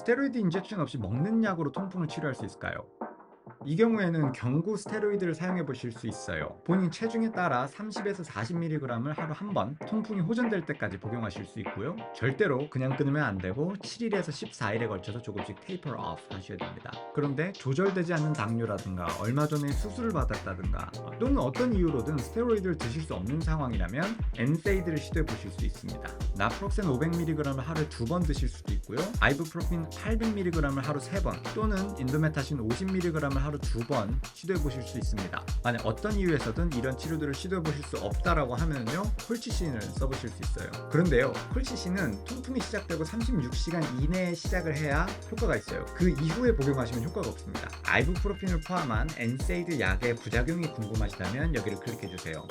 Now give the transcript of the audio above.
스테로이드 인젝션 없이 먹는 약으로 통풍을 치료할 수 있을까요? 이 경우에는 경구 스테로이드를 사용해 보실 수 있어요. 본인 체중에 따라 30에서 40mg을 하루 한 번 통풍이 호전될 때까지 복용하실 수 있고요. 절대로 그냥 끊으면 안 되고 7일에서 14일에 걸쳐서 조금씩 테이퍼 오프 하셔야 됩니다. 그런데 조절되지 않는 당뇨라든가 얼마 전에 수술을 받았다든가 또는 어떤 이유로든 스테로이드를 드실 수 없는 상황이라면 엔세이드를 시도해 보실 수 있습니다. 나프록센 500mg을 하루에 두 번 드실 수도 있고요. 아이부프로핀 800mg을 하루 세 번 또는 인도메타신 50mg을 하루 두 번 시도해 보실 수 있습니다. 만약 어떤 이유에서든 이런 치료들을 시도해 보실 수 없다라고 하면요 콜치신을 써보실 수 있어요. 그런데요 콜치신은 통풍이 시작되고 36시간 이내에 시작을 해야 효과가 있어요. 그 이후에 복용하시면 효과가 없습니다. 아이부프로핀을 포함한 엔세이드 약의 부작용이 궁금하시다면 여기를 클릭해 주세요.